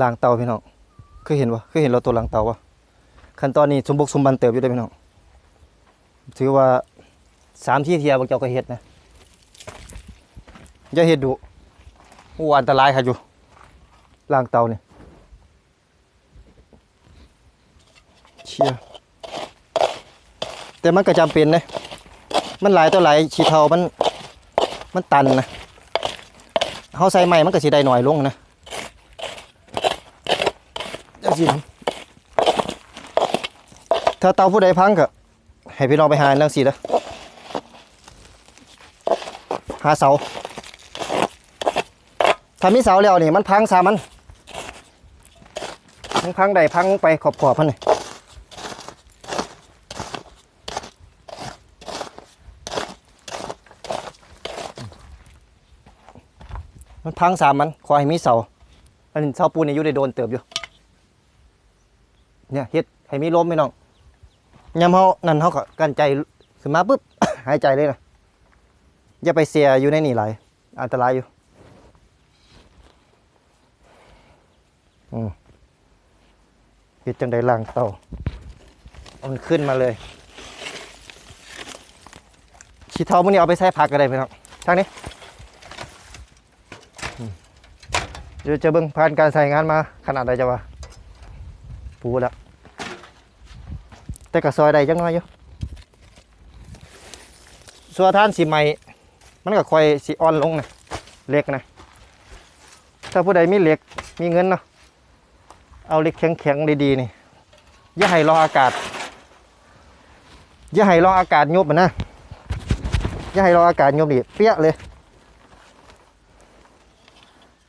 ล้างเตาพี่น้องเคยเห็นปะเคยเห็นเราตัวล้างเตาปะขั้นตอนนี้สมบุกสมบันเติบอยู่ได้พี่น้องถือว่าสามที่เทียบเจ้าก็เฮ็ดนะอย่าเฮ็ดดุอู้อันตรายค่ะอยู่ล้างเตาเนี่ยเชียแต่มันก็จำเป็นนะมันหลายตัวหลายชีเทามันมันตันนะเฮาใส่ใหม่มันก็สิได้หน่อยลงนะ จังถ้าเตาผู้ใดพังก็ให้พี่น้องไปหาจังซี่เด้อหาเสา ถ้ามีเสาแล้วนี่มันพังซามันมันพังได้พังไปขอบๆพันนี่มันพังสามมัน ขอให้มีเสา อันนี้เสาปูนนี่อยู่ได้โดนเติบอยู่ เนี่ยเฮ็ดให้มีลมไหมน้องยามเฮานั่นเฮาก็กั้นใจขึ้นมาปุ๊บ หายใจเลยนะอย่าไปเสียอยู่ในนี่หลายอันตรายอยู่อืมเฮ็ดจังไดล่างเตาเอามันขึ้นมาเลยชีเทามื้อนี้เอาไปใส่ผักก็ได้พี่น้องทางนี้เดี๋ยวจะเบิ่งผ่านการใส่งานมาขนาดใดจะว่าปูแล้ว แต่ก็ซอยได้จังน้อยอยู่สัวท่านสิใหม่ มันก็ค่อยสิอ่อนลงนะเหล็กนะ ถ้าผู้ใดมีเหล็กมีเงินเนาะเอาเหล็กแข็งๆดีๆนี่อย่าให้รออากาศอย่าให้รออากาศยุบมันนะอย่าให้รออากาศยุบดิเปี้ยเลย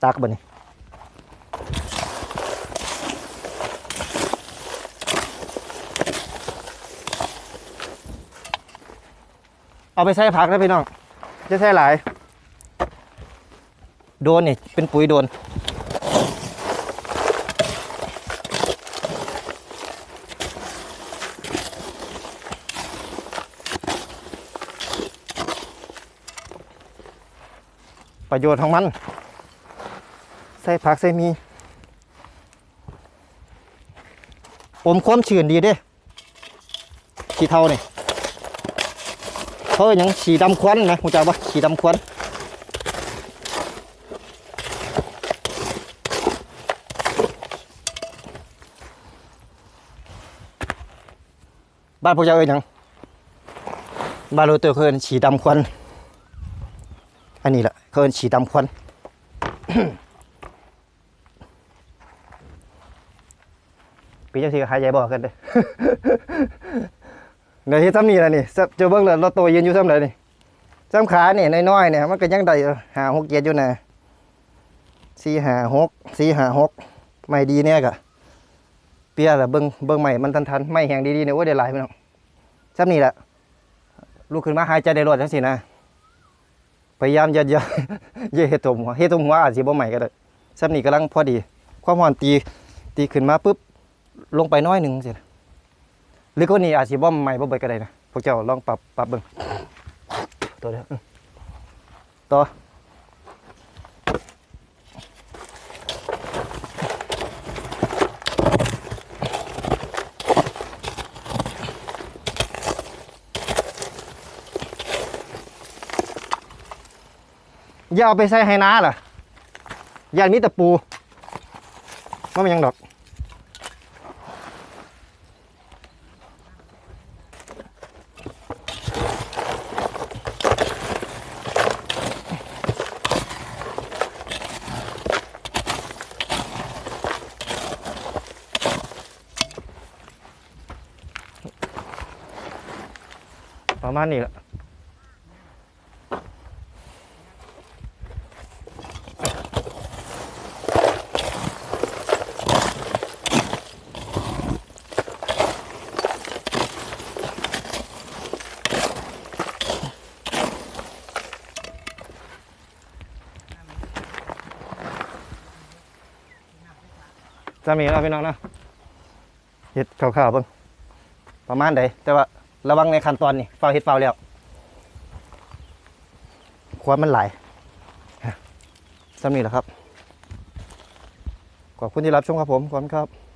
ตักบ่นี่ เอาไปใส่ผักนะพี่น้องจะใส่หลาย โดนนี่เป็นปุ๋ยโดน ประโยชน์ของมัน ใส่ผักใส่มีอมความชื้นดีเด้ขี้เท่านี่ เขาเอิ้นหยังฉีดำควันนะคุณจ้าปะฉีดำควันบ้านพวกเจ้าเอ้ยยังบ้านโรเตอร์เขาเอิ้นฉีดำควันอันนี้แหละเขาเอิ้นฉีดดำควันปีจังสีก็หายใจบ่กันเด้ เดี๋ยวที่ทำนี่แหละนี่เจอเบิ่งเลยเราโตยืนอยู่ซ้ำเลยนี่ซ้ำขาเนี่ยน้อยๆเนี่ยมันก็ยังได้หาหกเกียร์อยู่นะสี่หาหกสี่หาหกไม่ดีเนี่ยกะเปียละเบิ่งเบิ่งใหม่มันทันๆไม่แหงดีๆเนี่ยโอ้ยได้หลายพี่น้องซ้ำนี่แหละลูกขึ้นมาหายใจได้รอดจังสินะพยายามอย่าอย่าอย่าเฮ็ดตัวหัวเฮ็ดตัวหัวอาจสิบ่ใหม่ก็ได้ซ้ำนี่กำลังพอดี ความร้อนตีตีขึ้นมาปุ๊บลงไปน้อยหนึ่งสิ หรือก็นี่อาจสิบ่ใหม่บ่เบิดก็ได้นะพวกเจ้าลองปรับปรับเบิ่งตัวเดียวอื้อต่ออย่าเอาไปใส่ให้น้าล่ะย่านมีแต่ปูบ่มีหยังดอก ประมาณนี้ละจะมีแล้วพี่น้องนะเห็ดข่าวๆเบิ่งประมาณใดแต่ว่า ระวังในขั้นตอนนี่เฝ้าเห็ดเฝ้าแล้วควันมันไหลสำนีแหละครับ ขอบคุณที่รับชมครับผม ขอบคุณครับ